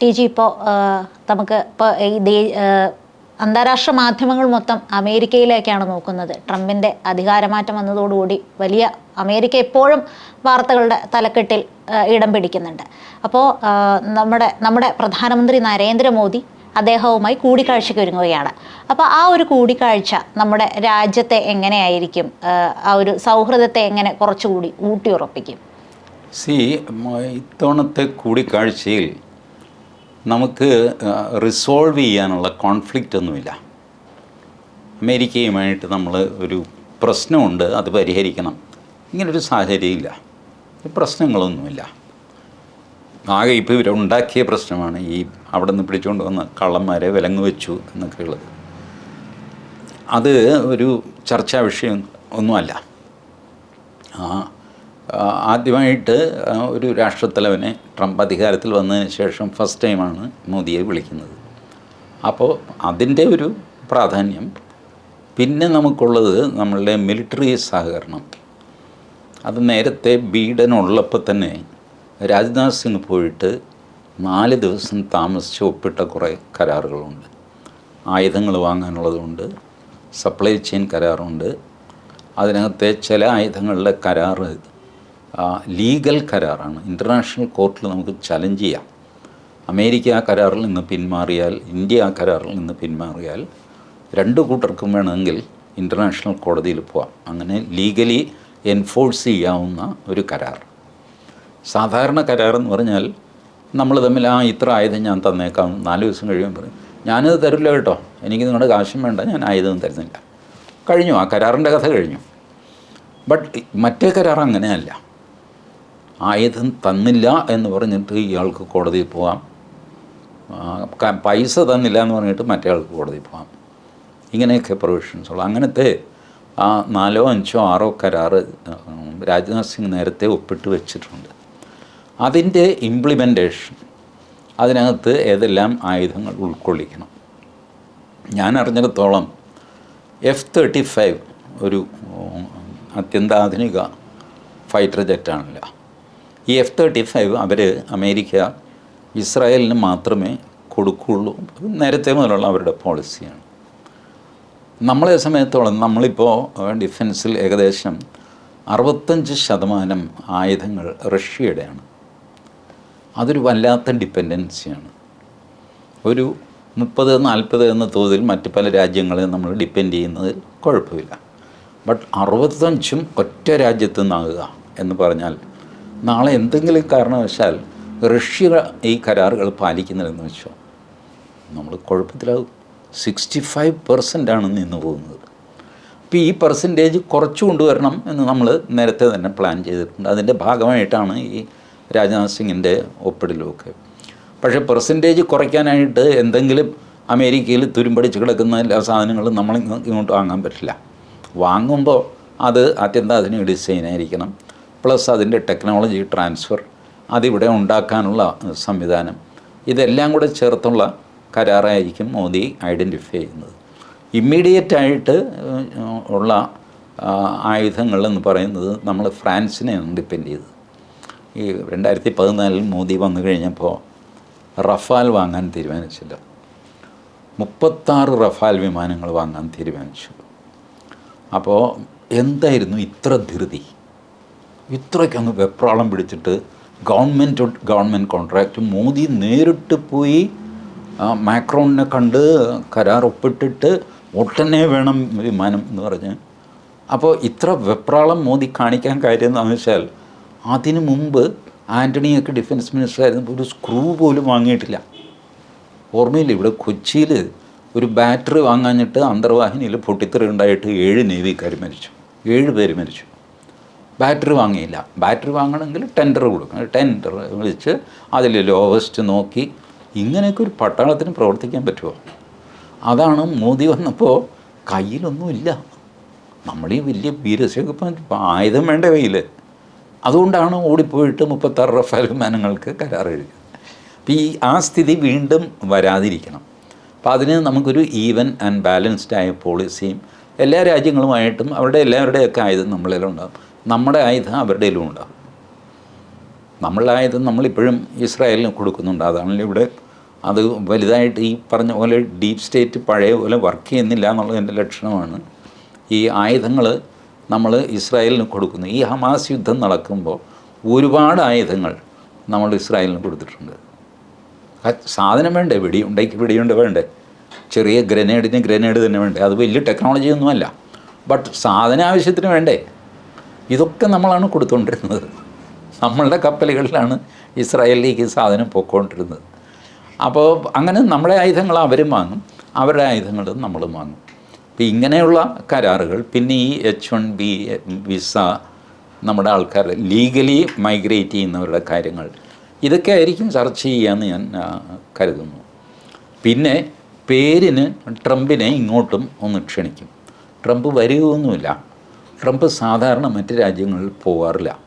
T G ഇപ്പോൾ നമുക്ക് ഇപ്പോൾ ഈ അന്താരാഷ്ട്ര മാധ്യമങ്ങൾ മൊത്തം അമേരിക്കയിലേക്കാണ് നോക്കുന്നത്. ട്രംപിന്റെ അധികാരമാറ്റം വന്നതോടുകൂടി വലിയ അമേരിക്ക എപ്പോഴും വാർത്തകളുടെ തലക്കെട്ടിൽ ഇടം പിടിക്കുന്നുണ്ട്. അപ്പോൾ നമ്മുടെ നമ്മുടെ പ്രധാനമന്ത്രി നരേന്ദ്രമോദി അദ്ദേഹവുമായി കൂടിക്കാഴ്ചയ്ക്ക് ഒരുങ്ങുകയാണ്. അപ്പോൾ ആ ഒരു കൂടിക്കാഴ്ച നമ്മുടെ രാജ്യത്തെ എങ്ങനെയായിരിക്കും? ആ ഒരു സൗഹൃദത്തെ എങ്ങനെ കുറച്ചുകൂടി ഊട്ടിയുറപ്പിക്കും? സി ഇത്തവണത്തെ കൂടിക്കാഴ്ചയിൽ നമുക്ക് റിസോൾവ് ചെയ്യാനുള്ള കോൺഫ്ലിക്റ്റ് ഒന്നുമില്ല. അമേരിക്കയുമായിട്ട് നമ്മൾ ഒരു പ്രശ്നമുണ്ട് അത് പരിഹരിക്കണം. ഇങ്ങനൊരു സാഹചര്യമില്ല. പ്രശ്നങ്ങളൊന്നുമില്ല. ആകെ ഇപ്പോൾ ഇവരുണ്ടാക്കിയ പ്രശ്നമാണ് ഈ അവിടെ നിന്ന് പിടിച്ചുകൊണ്ട് വന്ന കള്ളന്മാരെ വിലങ്ങ് വെച്ചു എന്നൊക്കെ ഉള്ളത്. അത് ഒരു ചർച്ചാ വിഷയം ഒന്നുമല്ല. ആ, ആദ്യമായിട്ട് ഒരു രാഷ്ട്രത്തലവനെ ട്രംപ് അധികാരത്തിൽ വന്നതിന് ശേഷം ഫസ്റ്റ് ടൈമാണ് മോദിയെ വിളിക്കുന്നത്. അപ്പോൾ അതിന്റെ ഒരു പ്രാധാന്യം. പിന്നെ നമുക്കുള്ളത് നമ്മളുടെ മിലിറ്ററി സഹകരണം. അത് നേരത്തെ ബീഡൻ ഉള്ളപ്പോൾ തന്നെ രാജ്നാഥ് സിംഗ് പോയിട്ട് നാല് ദിവസം താമസിച്ച് ഒപ്പിട്ട കുറേ കരാറുകളുണ്ട്. ആയുധങ്ങൾ വാങ്ങാനുള്ളതുണ്ട് സപ്ലൈ ചെയിൻ കരാറുണ്ട്. അതിനകത്തെ ചില ആയുധങ്ങളുടെ കരാറ് ലീഗൽ കരാറാണ്. ഇന്റർനാഷണൽ കോർട്ടിൽ നമുക്ക് ചലഞ്ച് ചെയ്യാം. അമേരിക്ക ആ കരാറിൽ നിന്ന് പിന്മാറിയാൽ ഇന്ത്യ ആ കരാറിൽ നിന്ന് പിന്മാറിയാൽ രണ്ട് കൂട്ടർക്കും വേണമെങ്കിൽ ഇന്റർനാഷണൽ കോടതിയിൽ പോവാം. അങ്ങനെ ലീഗലി എൻഫോഴ്സ് ചെയ്യാവുന്ന ഒരു കരാർ. സാധാരണ കരാർ എന്ന് പറഞ്ഞാൽ നമ്മൾ തമ്മിൽ ആ ഇത്ര ആയുധം ഞാൻ തന്നേക്കാം. നാല് ദിവസം കഴിയുമ്പോൾ പറയും ഞാനത് തരില്ല കേട്ടോ. എനിക്ക് നിങ്ങളുടെ കാശും വേണ്ട. ഞാൻ ആയുധം തരുന്നില്ല. കഴിഞ്ഞു. ആ കരാറിന്റെ കഥ കഴിഞ്ഞു. ബട്ട് മറ്റേ കരാർ അങ്ങനെയല്ല. ആയുധം തന്നില്ല എന്ന് പറഞ്ഞിട്ട് ഇയാൾക്ക് കോടതിയിൽ പോകാം പൈസ തന്നില്ല എന്ന് പറഞ്ഞിട്ട് മറ്റേ ആൾക്ക് കോടതിയിൽ പോകാം ഇങ്ങനെയൊക്കെ പ്രൊവിഷൻസ് ഉള്ളു. അങ്ങനത്തെ ആ നാലോ അഞ്ചോ ആറോ കരാറ് രാജ്നാഥ് സിംഗ് നേരത്തെ ഒപ്പിട്ട് വെച്ചിട്ടുണ്ട്. അതിന്റെ ഇംപ്ലിമെന്റേഷൻ അതിനകത്ത് ഏതെല്ലാം ആയുധങ്ങൾ ഉൾക്കൊള്ളിക്കണം. ഞാൻ അറിഞ്ഞിടത്തോളം എഫ് തേർട്ടി ഫൈവ് ഒരു അത്യന്താധുനിക ഫൈറ്റർ ജെറ്റാണല്ലോ. ഈ എഫ് തേർട്ടി ഫൈവ് അവർ അമേരിക്ക ഇസ്രായേലിന് മാത്രമേ കൊടുക്കുകയുള്ളൂ. നേരത്തെ മുതലുള്ള അവരുടെ പോളിസിയാണ്. നമ്മളെ സമയത്തോളം നമ്മളിപ്പോൾ ഡിഫൻസിൽ ഏകദേശം അറുപത്തഞ്ച് ശതമാനം ആയുധങ്ങൾ റഷ്യയുടെയാണ്. അതൊരു വല്ലാത്ത ഡിപ്പെൻഡൻസിയാണ്. ഒരു മുപ്പത് നാൽപ്പത് എന്ന തോതിൽ മറ്റ് പല രാജ്യങ്ങളെ നമ്മൾ ഡിപ്പെൻഡ് ചെയ്യുന്നതിൽ കുഴപ്പമില്ല. ബട്ട് അറുപത്തഞ്ചും ഒറ്റ രാജ്യത്തു നിന്നാകുക എന്ന് പറഞ്ഞാൽ നാളെ എന്തെങ്കിലും കാരണവശാൽ റഷ്യ ഈ കരാറുകൾ പാലിക്കുന്നില്ലെന്ന് വെച്ചോ? നമ്മൾ കുഴപ്പത്തിലാകും സിക്സ്റ്റി ഫൈവ് പെർസെന്റ് ആണ് നിന്ന് പോകുന്നത്. അപ്പോൾ ഈ പെർസെന്റേജ് കുറച്ച് കൊണ്ടുവരണം എന്ന് നമ്മൾ നേരത്തെ തന്നെ പ്ലാൻ ചെയ്തിട്ടുണ്ട്. അതിന്റെ ഭാഗമായിട്ടാണ് ഈ രാജ്നാഥ് സിംഗിന്റെ ഒപ്പിടലുമൊക്കെ. പക്ഷേ പെർസെന്റേജ് കുറയ്ക്കാനായിട്ട് എന്തെങ്കിലും അമേരിക്കയിൽ തുരുമ്പടിച്ച് കിടക്കുന്ന എല്ലാ സാധനങ്ങളും നമ്മൾ ഇങ്ങോട്ട് വാങ്ങാൻ പറ്റില്ല. വാങ്ങുമ്പോൾ അത് അത്യന്താധുനിക ഡിസൈൻ ആയിരിക്കണം. പ്ലസ് അതിന്റെ ടെക്നോളജി ട്രാൻസ്ഫർ അതിവിടെ ഉണ്ടാക്കാനുള്ള സംവിധാനം. ഇതെല്ലാം കൂടെ ചേർത്തുള്ള കരാറായിരിക്കും മോദി ഐഡന്റിഫൈ ചെയ്യുന്നത്. ഇമ്മീഡിയറ്റ് ആയിട്ട് ഉള്ള ആയുധങ്ങളെന്ന് പറയുന്നത് നമ്മൾ ഫ്രാൻസിനെയാണ് ഡിപ്പെൻഡ് ചെയ്തത്. ഈ രണ്ടായിരത്തി പതിനാലിൽ മോദി വന്നു കഴിഞ്ഞപ്പോൾ റഫാൽ വാങ്ങാൻ തീരുമാനിച്ചില്ല. മുപ്പത്താറ് റഫാൽ വിമാനങ്ങൾ വാങ്ങാൻ തീരുമാനിച്ചു. അപ്പോൾ എന്തായിരുന്നു ഇത്ര ധൃതി? ഇത്രയ്ക്കങ്ങ് വെപ്രാളം പിടിച്ചിട്ട് ഗവൺമെന്റ് ഗവൺമെന്റ് കോൺട്രാക്റ്റ് മോദി നേരിട്ട് പോയി മാക്രോണിനെ കണ്ട് കരാർ ഒപ്പിട്ടിട്ട് ഒട്ടനെ വേണം വിമാനം എന്ന് പറഞ്ഞ്. അപ്പോൾ ഇത്ര വെപ്രാളം മോദി കാണിക്കാൻ കാര്യം എന്താണെന്ന് വെച്ചാൽ അതിനു മുമ്പ് ആന്റണിയൊക്കെ ഡിഫൻസ് മിനിസ്റ്റർ ആയിരുന്നപ്പോൾ ഒരു സ്ക്രൂ പോലും വാങ്ങിയിട്ടില്ല. ഓർമ്മയില്ല ഇവിടെ കൊച്ചിയിൽ ഒരു ബാറ്ററി വാങ്ങാഞ്ഞിട്ട് അന്തർവാഹിനിയിൽ പൊട്ടിത്തെറി ഉണ്ടായിട്ട് ഏഴ് നേവിക്കാർ മരിച്ചു. ഏഴ് പേര് മരിച്ചു. ബാറ്ററി വാങ്ങിയില്ല. ബാറ്ററി വാങ്ങണമെങ്കിൽ ടെൻഡർ കൊടുക്കണം. ടെൻഡർ വിളിച്ച് അതിൽ ലോവസ്റ്റ് നോക്കി ഇങ്ങനെയൊക്കെ ഒരു പട്ടാളത്തിന് പ്രവർത്തിക്കാൻ പറ്റുമോ? അതാണ് മോദി വന്നപ്പോൾ കയ്യിലൊന്നുമില്ല. നമ്മൾ ഈ വലിയ ഇപ്പം ആയുധം വേണ്ട കയ്യിൽ. അതുകൊണ്ടാണ് ഓടിപ്പോയിട്ട് മുപ്പത്താറ് റഫാൽ വിമാനങ്ങൾക്ക് കരാർ എഴുതിയത്. അപ്പോൾ ഈ ആ സ്ഥിതി വീണ്ടും വരാതിരിക്കണം. അപ്പോൾ അതിന് നമുക്കൊരു ഈവൻ ആൻഡ് ബാലൻസ്ഡ് ആയ പോളിസിയും എല്ലാ രാജ്യങ്ങളുമായിട്ടും അവരുടെ എല്ലാവരുടെയൊക്കെ ആയുധം നമ്മളിലും ഉണ്ടാകും നമ്മുടെ ആയുധം അവരുടെയിലും ഉണ്ടാകും നമ്മളുടെ ആയുധം നമ്മളിപ്പോഴും ഇസ്രായേലിന് കൊടുക്കുന്നുണ്ട്. അതാണല്ലോ ഇവിടെ അത് വലുതായിട്ട് ഈ പറഞ്ഞ പോലെ ഡീപ് സ്റ്റേറ്റ് പഴയ പോലെ വർക്ക് ചെയ്യുന്നില്ല എന്നുള്ളതിന്റെ ലക്ഷണമാണ്. ഈ ആയുധങ്ങൾ നമ്മൾ ഇസ്രായേലിന് കൊടുക്കുന്നു. ഈ ഹമാസ് യുദ്ധം നടക്കുമ്പോൾ ഒരുപാട് ആയുധങ്ങൾ നമ്മൾ ഇസ്രായേലിന് കൊടുത്തിട്ടുണ്ട്. സാധനം വേണ്ടേ? വെടിയുണ്ടേക്ക് വെടിയുണ്ട് വേണ്ടേ? ചെറിയ ഗ്രനേഡിന് ഗ്രനേഡ് തന്നെ വേണ്ടേ? അത് വലിയ ടെക്നോളജി ഒന്നുമല്ല ബട്ട് സാധന ആവശ്യത്തിന് വേണ്ടേ? ഇതൊക്കെ നമ്മളാണ് കൊടുത്തുകൊണ്ടിരുന്നത് നമ്മളുടെ കപ്പലുകളിലാണ് ഇസ്രായേലിലേക്ക് ഈ സാധനം പൊയ്ക്കൊണ്ടിരുന്നത്. അപ്പോൾ അങ്ങനെ നമ്മളെ ആയുധങ്ങൾ അവരും വാങ്ങും അവരുടെ ആയുധങ്ങൾ നമ്മളും വാങ്ങും. അപ്പോൾ ഇങ്ങനെയുള്ള കരാറുകൾ പിന്നെ ഈ എച്ച് വൺ ബി വിസ നമ്മുടെ ആൾക്കാർ ലീഗലി മൈഗ്രേറ്റ് ചെയ്യുന്നവരുടെ കാര്യങ്ങൾ ഇതൊക്കെ ആയിരിക്കും ചർച്ച ചെയ്യാമെന്ന് ഞാൻ കരുതുന്നു. പിന്നെ പേരിന് ട്രംപിനെ ഇങ്ങോട്ടും ഒന്ന് ക്ഷണിക്കും. ട്രംപ് വരികയൊന്നുമില്ല ട്രംപ് സാധാരണ മറ്റ് രാജ്യങ്ങളിൽ പോകാറില്ല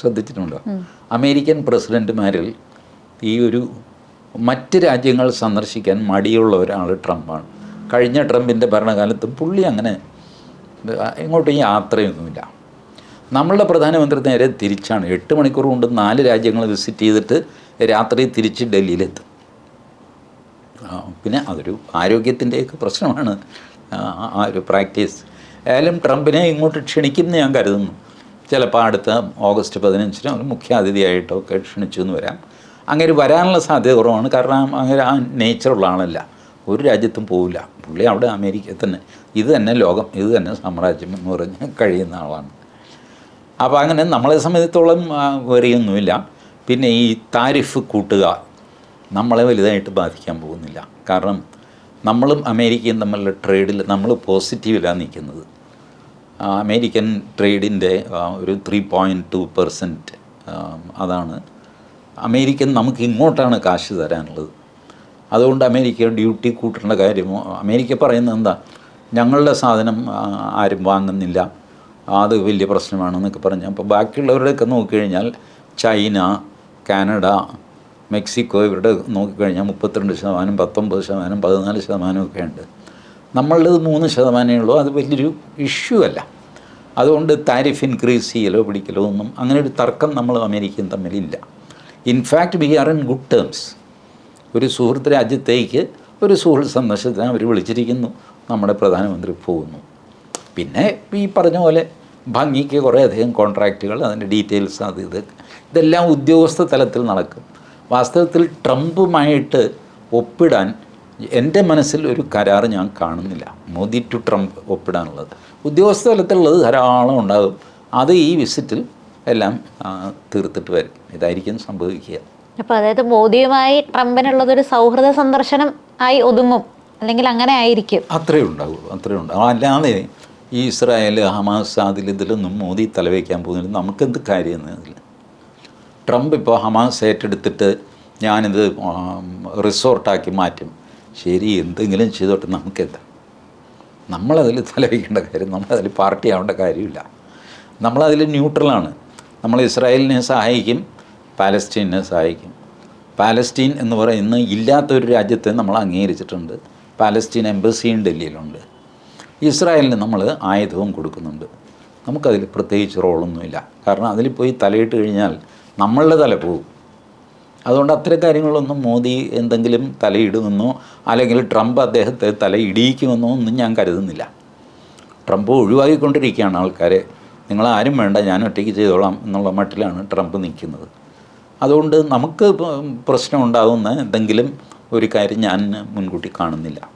ശ്രദ്ധിച്ചിട്ടുണ്ടോ? അമേരിക്കൻ പ്രസിഡന്റുമാരിൽ ഈ ഒരു മറ്റ് രാജ്യങ്ങൾ സന്ദർശിക്കാൻ മടിയുള്ള ഒരാൾ ട്രംപാണ്. കഴിഞ്ഞ ട്രംപിന്റെ ഭരണകാലത്തും പുള്ളി അങ്ങനെ എങ്ങോട്ടും യാത്രയൊന്നുമില്ല. നമ്മളുടെ പ്രധാനമന്ത്രി നേരെ തിരിച്ചാണ്. എട്ട് മണിക്കൂർ കൊണ്ട് നാല് രാജ്യങ്ങൾ വിസിറ്റ് ചെയ്തിട്ട് രാത്രി തിരിച്ച് ഡൽഹിയിലെത്തും. പിന്നെ അതൊരു ആരോഗ്യത്തിന്റെയൊക്കെ പ്രശ്നമാണ്. ആ ഒരു പ്രാക്ടീസ്. ഏതായാലും ട്രംപിനെ ഇങ്ങോട്ട് ക്ഷണിക്കുമെന്ന് ഞാൻ കരുതുന്നു. ചിലപ്പോൾ അടുത്ത ഓഗസ്റ്റ് പതിനഞ്ചിനോ മുഖ്യാതിഥിയായിട്ടോ ഒക്കെ ക്ഷണിച്ചു എന്ന് വരാം. അങ്ങനെ വരാനുള്ള സാധ്യത കുറവാണ്. കാരണം അങ്ങനെ ആ നേച്ചറുള്ള ആളല്ല. ഒരു രാജ്യത്തും പോവില്ല. പുള്ളി അവിടെ അമേരിക്ക തന്നെ. ഇത് തന്നെ ലോകം. ഇത് തന്നെ സാമ്രാജ്യം എന്ന് പറഞ്ഞ് കഴിയുന്ന ആളാണ്. അപ്പോൾ അങ്ങനെ നമ്മളെ സംബന്ധിച്ചോളം വേറെയൊന്നുമില്ല. പിന്നെ ഈ താരിഫ് കൂട്ടുക നമ്മളെ വലുതായിട്ട് ബാധിക്കാൻ പോകുന്നില്ല. കാരണം നമ്മളും അമേരിക്കയും തമ്മിലുള്ള ട്രേഡിൽ നമ്മൾ പോസിറ്റീവിലാണ് നിൽക്കുന്നത്. അമേരിക്കൻ ട്രേഡിന്റെ ഒരു ത്രീ പോയിന്റ് ടു പെർസെന്റ് അതാണ്. അമേരിക്കൻ നമുക്ക് ഇങ്ങോട്ടാണ് കാശ് തരാനുള്ളത്. അതുകൊണ്ട് അമേരിക്ക ഡ്യൂട്ടി കൂട്ടേണ്ട കാര്യമോ അമേരിക്ക പറയുന്നത് എന്താ? ഞങ്ങളുടെ സാധനം ആരും വാങ്ങുന്നില്ല. അത് വലിയ പ്രശ്നമാണെന്നൊക്കെ പറഞ്ഞു. അപ്പോൾ ബാക്കിയുള്ളവരുടെയൊക്കെ നോക്കിക്കഴിഞ്ഞാൽ ചൈന കാനഡ മെക്സിക്കോ ഇവരുടെ നോക്കിക്കഴിഞ്ഞാൽ മുപ്പത്തിരണ്ട് ശതമാനം പത്തൊമ്പത് ശതമാനം പതിനാല് ശതമാനമൊക്കെ ഉണ്ട്. നമ്മളുടേത് മൂന്ന് ശതമാനമേ ഉള്ളൂ. അത് വലിയൊരു ഇഷ്യൂ അല്ല. അതുകൊണ്ട് താരിഫ് ഇൻക്രീസ് ചെയ്യലോ പിടിക്കലോ ഒന്നും അങ്ങനെ ഒരു തർക്കം നമ്മൾ അമേരിക്കയും തമ്മിലില്ല. In fact we are in good terms ഒരു സുഹൃത്ത് രാജ്യത്തേക്ക് ഒരു സുഹൃത്ത് സന്ദർശനത്തിന് അവർ വിളിച്ചിരിക്കുന്നു. നമ്മുടെ പ്രധാനമന്ത്രി പോകുന്നു. പിന്നെ ഈ പറഞ്ഞ പോലെ ഭംഗിക്ക് കുറേയധികം കോൺട്രാക്റ്റുകൾ അതിന്റെ ഡീറ്റെയിൽസ് അത് ഇത് ഇതെല്ലാം ഉദ്യോഗസ്ഥ തലത്തിൽ നടക്കും. വാസ്തവത്തിൽ ട്രംപുമായിട്ട് ഒപ്പിടാൻ എന്റെ മനസ്സിൽ ഒരു കരാർ ഞാൻ കാണുന്നില്ല. മോദി ടു ട്രംപ് ഒപ്പിടാനുള്ളത്. ഉദ്യോഗസ്ഥ തലത്തിലുള്ളത് ധാരാളം ഉണ്ടാകും. അത് ഈ വിസിറ്റിൽ എല്ലാം തീർത്തിട്ട് വരും. ഇതായിരിക്കും സംഭവിക്കുക. അപ്പോൾ അതായത് മോദിയുമായി ട്രംപിനുള്ളതൊരു സൗഹൃദ സന്ദർശനം ആയി ഒതുങ്ങും. അല്ലെങ്കിൽ അങ്ങനെ ആയിരിക്കും. അത്രേ ഉണ്ടാവുള്ളൂ അത്രേ ഉണ്ടാവും അല്ലാതെ ഈ ഇസ്രായേൽ ഹമാസ് അതിൽ ഇതിലൊന്നും മോദി തലവയ്ക്കാൻ പോകുന്നില്ല. നമുക്കെന്ത് കാര്യം അതിൽ ട്രംപ് ഇപ്പോൾ ഹമാസ് ഏറ്റെടുത്തിട്ട് ഞാനിത് റിസോർട്ടാക്കി മാറ്റും. ശരി എന്തെങ്കിലും ചെയ്തോട്ടെ നമുക്കെന്താ? നമ്മളതിൽ തലവയ്ക്കേണ്ട കാര്യം നമ്മളതിൽ പാർട്ടി ആവേണ്ട കാര്യമില്ല. നമ്മളതിൽ ന്യൂട്രലാണ്. നമ്മൾ ഇസ്രായേലിനെ സഹായിക്കും പാലസ്റ്റീനെ സഹായിക്കും. പാലസ്റ്റീൻ എന്ന് പറയുന്ന ഇല്ലാത്തൊരു രാജ്യത്തെ നമ്മൾ അംഗീകരിച്ചിട്ടുണ്ട്. പാലസ്റ്റീൻ എംബസിയും ഡൽഹിയിലുണ്ട്. ഇസ്രായേലിന് നമ്മൾ ആയുധവും കൊടുക്കുന്നുണ്ട്. നമുക്കതിൽ പ്രത്യേകിച്ച് റോളൊന്നുമില്ല. കാരണം അതിൽ പോയി തലയിട്ട് കഴിഞ്ഞാൽ നമ്മളുടെ തല പോകും അതുകൊണ്ട് അത്തരം കാര്യങ്ങളൊന്നും മോദി എന്തെങ്കിലും തലയിടുമെന്നോ അല്ലെങ്കിൽ ട്രംപ് അദ്ദേഹത്തെ തലയിടിയിക്കുമെന്നോ ഒന്നും ഞാൻ കരുതുന്നില്ല. ട്രംപ് ഒഴിവാക്കിക്കൊണ്ടിരിക്കുകയാണ് ആൾക്കാരെ. നിങ്ങൾ ആരും വേണ്ട ഞാൻ ഒറ്റയ്ക്ക് ചെയ്തോളാം എന്നുള്ള മട്ടിലാണ് ട്രംപ് നിൽക്കുന്നത്. അതുകൊണ്ട് നമുക്ക് പ്രശ്നമുണ്ടാകുന്ന എന്തെങ്കിലും ഒരു കാര്യം ഞാൻ മുൻകൂട്ടി കാണുന്നില്ല.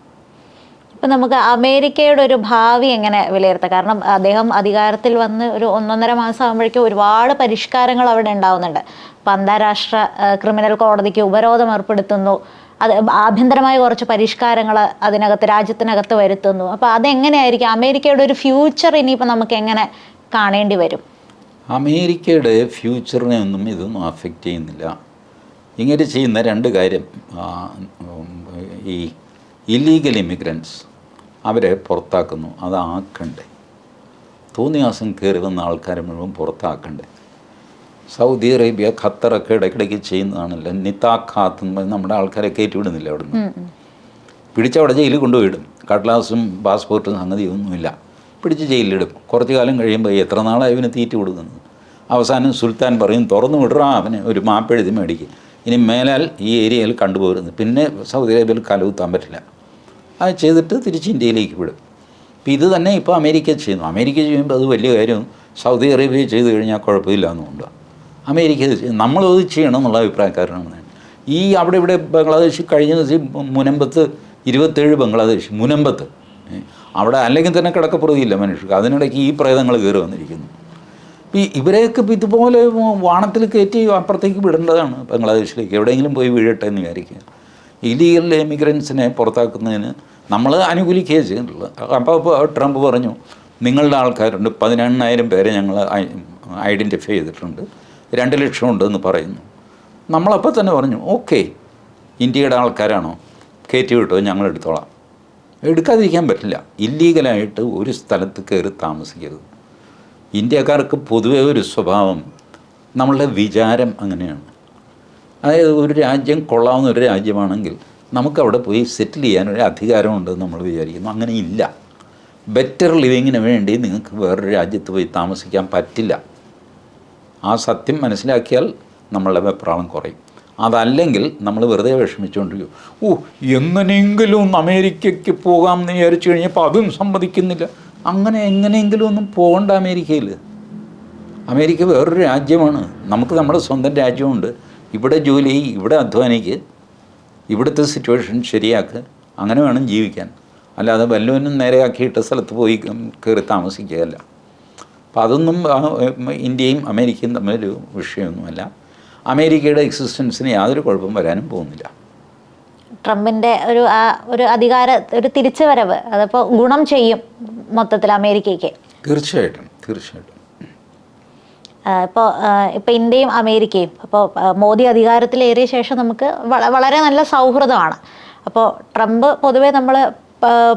ഇപ്പം നമുക്ക് അമേരിക്കയുടെ ഒരു ഭാവി എങ്ങനെ വിലയിരുത്താം? കാരണം അദ്ദേഹം അധികാരത്തിൽ വന്ന് ഒരു ഒന്നൊന്നര മാസം ആകുമ്പോഴേക്കും ഒരുപാട് പരിഷ്കാരങ്ങൾ അവിടെ ഉണ്ടാവുന്നുണ്ട്. ഇപ്പം അന്താരാഷ്ട്ര ക്രിമിനൽ കോടതിക്ക് ഉപരോധം ഏർപ്പെടുത്തുന്നു. അത് ആഭ്യന്തരമായ കുറച്ച് പരിഷ്കാരങ്ങൾ അതിനകത്ത് രാജ്യത്തിനകത്ത് വരുത്തുന്നു. അപ്പോൾ അതെങ്ങനെയായിരിക്കും? അമേരിക്കയുടെ ഒരു ഫ്യൂച്ചർ ഇനിയിപ്പോൾ നമുക്ക് എങ്ങനെ കാണേണ്ടി വരും? അമേരിക്കയുടെ ഫ്യൂച്ചറിനെ ഒന്നും ഇതൊന്നും അഫക്റ്റ് ചെയ്യുന്നില്ല. ഇങ്ങനെ ചെയ്യുന്ന രണ്ട് കാര്യം ഈ ഇല്ലീഗൽ ഇമിഗ്രൻസ് അവരെ പുറത്താക്കുന്നു. അതാക്കണ്ടേ തോന്നിയാസം കയറി വന്ന ആൾക്കാരെ മുഴുവൻ പുറത്താക്കണ്ടേ? സൗദി അറേബ്യ ഖത്തറൊക്കെ ഇടയ്ക്കിടയ്ക്ക് ചെയ്യുന്നതാണല്ലോ. നിതാഖാത്ത് എന്ന് പറഞ്ഞ് നമ്മുടെ ആൾക്കാരെ കയറ്റിവിടുന്നില്ല അവിടുന്ന്. പിടിച്ചവിടെ ജയിലിൽ കൊണ്ടുപോയിടും. കടലാസും പാസ്പോർട്ടും സംഗതിയൊന്നുമില്ല പിടിച്ച് ജയിലിലിടും. കുറച്ച് കാലം കഴിയുമ്പോൾ എത്ര നാളായി ഇവന് തീറ്റ കൊടുക്കുന്നത്? അവസാനം സുൽത്താൻ പറയും തുറന്നു വിടുറാ അവന്. ഒരു മാപ്പ് എഴുതി മേടിക്കും. ഇനി മേലാൽ ഈ ഏരിയയിൽ കണ്ടുപോകരുത് പിന്നെ സൗദി അറേബ്യയിൽ കലവുത്താൻ പറ്റില്ല. അത് ചെയ്തിട്ട് തിരിച്ച് ഇന്ത്യയിലേക്ക് വിടും. അപ്പോൾ ഇത് തന്നെ ഇപ്പോൾ അമേരിക്ക ചെയ്യുന്നു. അമേരിക്ക ചെയ്യുമ്പോൾ അത് വലിയ കാര്യം സൗദി അറേബ്യ ചെയ്ത് കഴിഞ്ഞാൽ കുഴപ്പമില്ല എന്നുകൊണ്ട് അമേരിക്ക നമ്മളത് ചെയ്യണം എന്നുള്ള അഭിപ്രായക്കാരനാണ് ഈ അവിടെ ഇവിടെ ബംഗ്ലാദേശ് കഴിഞ്ഞ ദിവസം മുനമ്പത്ത് ഇരുപത്തേഴ് ബംഗ്ലാദേശ് മുനമ്പത്ത്. അവിടെ അല്ലെങ്കിൽ തന്നെ കിടക്കപ്പുറതിയില്ല മനുഷ്യർക്ക്. അതിനിടയ്ക്ക് ഈ പ്രേതങ്ങൾ കയറി വന്നിരിക്കുന്നു. ഈ ഇവരെയൊക്കെ ഇതുപോലെ വാണത്തിൽ കയറ്റി അപ്പുറത്തേക്ക് വിടേണ്ടതാണ് ബംഗ്ലാദേശിലേക്ക്. എവിടെയെങ്കിലും പോയി വീഴട്ടെ എന്ന് വിചാരിക്കുക. ഇലീഗൽ എമിഗ്രൻസിനെ പുറത്താക്കുന്നതിന് നമ്മൾ അനുകൂലിക്കുകയാണ് ചെയ്തിട്ടുള്ളത്. അപ്പോൾ ട്രംപ് പറഞ്ഞു നിങ്ങളുടെ ആൾക്കാരുണ്ട് പതിനെണ്ണായിരം പേരെ ഞങ്ങൾ ഐഡന്റിഫൈ ചെയ്തിട്ടുണ്ട് രണ്ട് ലക്ഷം ഉണ്ടെന്ന് പറയുന്നു. നമ്മളപ്പോൾ തന്നെ പറഞ്ഞു ഓക്കെ ഇന്ത്യയുടെ ആൾക്കാരാണോ? കയറ്റി വിട്ടോ ഞങ്ങൾ എടുത്തോളാം. എടുക്കാതിരിക്കാൻ പറ്റില്ല. ഇല്ലീഗലായിട്ട് ഒരു സ്ഥലത്ത് കയറി താമസിക്കരുത്. ഇന്ത്യക്കാർക്ക് പൊതുവെ ഒരു സ്വഭാവം നമ്മളുടെ വിചാരം അങ്ങനെയാണ്. അതായത് ഒരു രാജ്യം കൊള്ളാവുന്ന ഒരു രാജ്യമാണെങ്കിൽ നമുക്കവിടെ പോയി സെറ്റിൽ ചെയ്യാൻ ഒരു അധികാരമുണ്ടെന്ന് നമ്മൾ വിചാരിക്കുന്നു. അങ്ങനെ ഇല്ല. ബെറ്റർ ലിവിങ്ങിന് വേണ്ടി നിങ്ങൾക്ക് വേറൊരു രാജ്യത്ത് പോയി താമസിക്കാൻ പറ്റില്ല. ആ സത്യം മനസ്സിലാക്കിയാൽ നമ്മളുടെ വെപ്രാളം കുറയും. അതല്ലെങ്കിൽ നമ്മൾ വെറുതെ വിഷമിച്ചുകൊണ്ടിരിക്കും. ഓ എങ്ങനെയെങ്കിലും ഒന്ന് അമേരിക്കയ്ക്ക് പോകാം എന്ന് വിചാരിച്ചു കഴിഞ്ഞപ്പോൾ അതും സമ്മതിക്കുന്നില്ല. അങ്ങനെ എങ്ങനെയെങ്കിലും ഒന്നും പോകണ്ട അമേരിക്കയിൽ. അമേരിക്ക വേറൊരു രാജ്യമാണ്. നമുക്ക് നമ്മുടെ സ്വന്തം രാജ്യമുണ്ട്. ഇവിടെ ജോലി ചെയ്യ്, ഇവിടെ അധ്വാനിക്ക് ഇവിടുത്തെ സിറ്റുവേഷൻ ശരിയാക്കുക അങ്ങനെ വേണം ജീവിക്കാൻ. അല്ലാതെ വല്ലവനും നേരെയാക്കിയിട്ട സ്ഥലത്ത് പോയി കയറി താമസിക്കുകയല്ല. അപ്പോൾ അതൊന്നും ഇന്ത്യയും അമേരിക്കയും തമ്മിലൊരു വിഷയമൊന്നുമല്ല. അമേരിക്കയുടെ എക്സിസ്റ്റൻസിന് യാതൊരു കുഴപ്പം വരാനും പോകുന്നില്ല. ട്രംപിന്റെ ഒരു ആ ഒരു അധികാര ഒരു തിരിച്ചുവരവ് അതിപ്പോൾ ഗുണം ചെയ്യും മൊത്തത്തിൽ അമേരിക്കയ്ക്ക്. തീർച്ചയായിട്ടും തീർച്ചയായിട്ടും. ഇപ്പോൾ ഇപ്പോൾ ഇന്ത്യയും അമേരിക്കയും അപ്പോൾ മോദി അധികാരത്തിലേറിയ ശേഷം നമുക്ക് വളരെ നല്ല സൗഹൃദമാണ്. അപ്പോൾ ട്രംപ് പൊതുവെ നമ്മൾ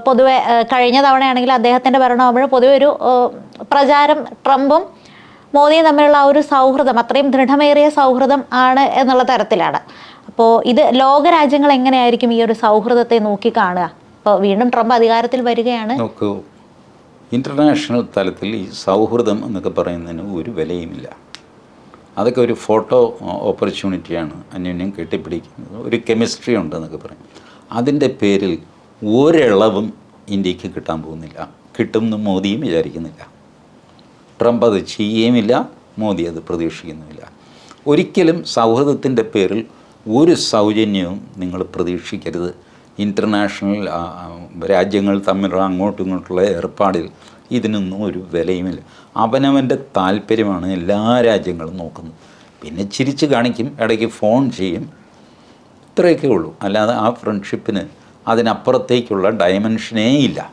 പൊതുവെ കഴിഞ്ഞ തവണയാണെങ്കിൽ അദ്ദേഹത്തിന്റെ ഭരണമാകുമ്പോൾ പൊതുവെ ഒരു പ്രചാരം ട്രംപും മോദിയും തമ്മിലുള്ള ആ ഒരു സൗഹൃദം അത്രയും ദൃഢമേറിയ സൗഹൃദം ആണ് എന്നുള്ള തരത്തിലാണ്. അപ്പോൾ ഇത് ലോകരാജ്യങ്ങൾ എങ്ങനെയായിരിക്കും ഈ ഒരു സൗഹൃദത്തെ നോക്കിക്കാണുക അപ്പോൾ വീണ്ടും ട്രംപ് അധികാരത്തിൽ വരികയാണ്. ഇന്റർനാഷണൽ തലത്തിൽ ഈ സൗഹൃദം എന്നൊക്കെ പറയുന്നതിന് ഒരു വിലയുമില്ല. അതൊക്കെ ഒരു ഫോട്ടോ ഓപ്പർച്യൂണിറ്റിയാണ് അന്യോന്യം കെട്ടിപ്പിടിക്കുന്നത്. ഒരു കെമിസ്ട്രി ഉണ്ടെന്നൊക്കെ പറയും. അതിന്റെ പേരിൽ ഒരിളവും ഇന്ത്യയ്ക്ക് കിട്ടാൻ പോകുന്നില്ല. കിട്ടുമെന്ന് മോദിയും വിചാരിക്കുന്നില്ല. ട്രംപ് അത് ചെയ്യുകയുമില്ല മോദി അത് പ്രതീക്ഷിക്കുന്നുമില്ല. ഒരിക്കലും സൗഹൃദത്തിന്റെ പേരിൽ ഒരു സൗജന്യവും നിങ്ങൾ പ്രതീക്ഷിക്കരുത് ഇന്റർനാഷണൽ രാജ്യങ്ങൾ തമ്മിലുള്ള അങ്ങോട്ടും ഇങ്ങോട്ടുള്ള ഏർപ്പാടിൽ ഇതിനൊന്നും ഒരു വിലയുമില്ല. അവനവന്റെ താല്പര്യമാണ് എല്ലാ രാജ്യങ്ങളും നോക്കുന്നത്. പിന്നെ ചിരിച്ച് കാണിക്കും ഇടയ്ക്ക് ഫോൺ ചെയ്യും. ഇത്രയൊക്കെ ഉള്ളൂ. അല്ലാതെ ആ ഫ്രണ്ട്ഷിപ്പിന് അതിനപ്പുറത്തേക്കുള്ള ഡയമെൻഷനേ ഇല്ല.